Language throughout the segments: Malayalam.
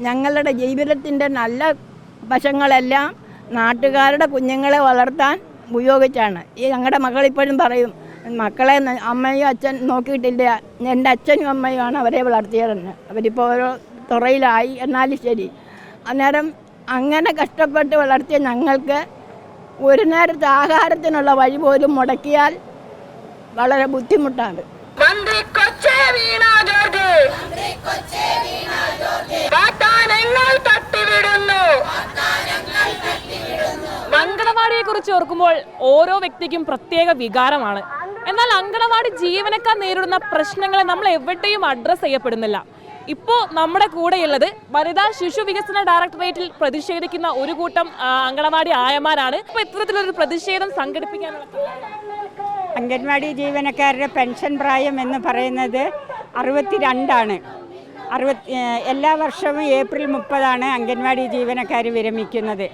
ഞങ്ങളുടെ ജീവിതത്തിന്റെ നല്ല വശങ്ങളെല്ലാം നാട്ടുകാരുടെ കുഞ്ഞുങ്ങളെ വളർത്താൻ ഉപയോഗിച്ചാണ്. ഈ ഞങ്ങളുടെ മകൾ ഇപ്പോഴും പറയും മക്കളെ അമ്മയും അച്ഛൻ നോക്കിയിട്ടില്ല. എന്റെ അച്ഛനും അമ്മയുമാണ് അവരെ വളർത്തിയതെന്ന്. അവരിപ്പോൾ ഓരോ തുറയിലായി. എന്നാലും ശരി. അന്നേരം അങ്ങനെ കഷ്ടപ്പെട്ട് വളർത്തിയ ഞങ്ങൾക്ക് ഒരു നേരത്തെ ആഹാരത്തിനുള്ള വഴി പോലും മുടക്കിയാൽ വളരെ ബുദ്ധിമുട്ടാണ്. നന്ദി കൊച്ചേ വീണ ജോർജ്. വാഗ്ദാനങ്ങൾ കുറിച്ച് ഓർക്കുമ്പോൾ ഓരോ വ്യക്തിക്കും പ്രത്യേക വികാരമാണ്. എന്നാൽ അങ്കണവാടി ജീവനക്കാർ നേരിടുന്ന പ്രശ്നങ്ങളെ നമ്മൾ എവിടെയും അഡ്രസ് ചെയ്യപ്പെടുന്നില്ല. ഇപ്പോൾ നമ്മുടെ കൂടെയുള്ളത് വനിതാ ശിശു വികസന ഡയറക്ടറേറ്റിൽ പ്രതിഷേധിക്കുന്ന ഒരു കൂട്ടം അങ്കണവാടി ആയമാരാണ്. ഇപ്പോൾ ഇത്തരത്തിലൊരു പ്രതിഷേധം സംഘടിപ്പിക്കാനുള്ള? അംഗൻവാടി ജീവനക്കാരുടെ പെൻഷൻ പ്രായം എന്ന് പറയുന്നത് അറുപത്തിരണ്ടാണ്. അറുപത്തി എല്ലാ വർഷവും ഏപ്രിൽ മുപ്പതാണ് അംഗൻവാടി ജീവനക്കാർ വിരമിക്കുന്നത്.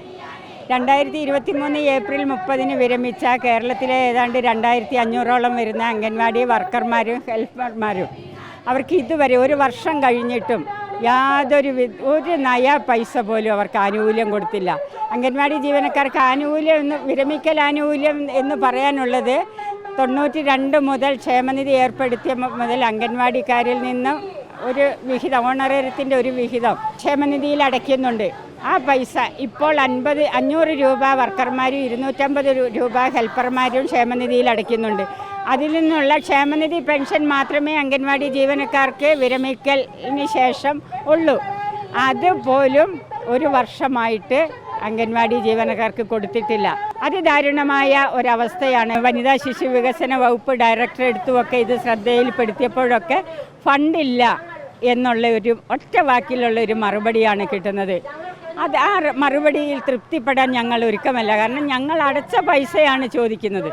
രണ്ടായിരത്തി ഇരുപത്തി മൂന്ന് ഏപ്രിൽ മുപ്പതിന് വിരമിച്ച കേരളത്തിലെ ഏതാണ്ട് രണ്ടായിരത്തി അഞ്ഞൂറോളം വരുന്ന അംഗൻവാടി വർക്കർമാരും ഹെൽപ്പർമാരും. അവർക്ക് ഇതുവരെ ഒരു വർഷം കഴിഞ്ഞിട്ടും യാതൊരു ഒരു നയ പൈസ പോലും അവർക്ക് ആനുകൂല്യം കൊടുത്തില്ല. അംഗൻവാടി ജീവനക്കാർക്ക് ആനുകൂല്യം എന്ന് വിരമിക്കൽ ആനുകൂല്യം എന്ന് പറയാനുള്ളത് തൊണ്ണൂറ്റി രണ്ട് മുതൽ ക്ഷേമനിധി ഏർപ്പെടുത്തിയ മുതൽ അംഗൻവാടിക്കാരിൽ നിന്ന് ഒരു വിഹിതം ഓണറേറിയത്തിന്റെ ഒരു വിഹിതം ക്ഷേമനിധിയിൽ അടയ്ക്കുന്നുണ്ട്. ആ പൈസ ഇപ്പോൾ അൻപത് അഞ്ഞൂറ് രൂപ വർക്കർമാരും ഇരുന്നൂറ്റമ്പത് രൂപ ഹെൽപ്പർമാരും ക്ഷേമനിധിയിൽ അടയ്ക്കുന്നുണ്ട്. അതിൽ നിന്നുള്ള ക്ഷേമനിധി പെൻഷൻ മാത്രമേ അംഗൻവാടി ജീവനക്കാർക്ക് വിരമിക്കലിന് ശേഷം ഉള്ളൂ. അതുപോലും ഒരു വർഷമായിട്ട് അംഗൻവാടി ജീവനക്കാർക്ക് കൊടുത്തിട്ടില്ല. അതിദാരുണമായ ഒരവസ്ഥയാണ്. വനിതാ ശിശു വികസന വകുപ്പ് ഡയറക്ടർ എടുത്തുമൊക്കെ ഇത് ശ്രദ്ധയിൽപ്പെടുത്തിയപ്പോഴൊക്കെ ഫണ്ടില്ല. എന്നുള്ള ഒരു ഒറ്റ വാക്കിലുള്ള ഒരു മറുപടിയാണ് കിട്ടുന്നത്. അത് ആ മറുപടിയിൽ തൃപ്തിപ്പെടാൻ ഞങ്ങൾ ഒരുക്കമല്ല. കാരണം ഞങ്ങൾ അടച്ച പൈസയാണ് ചോദിക്കുന്നത്.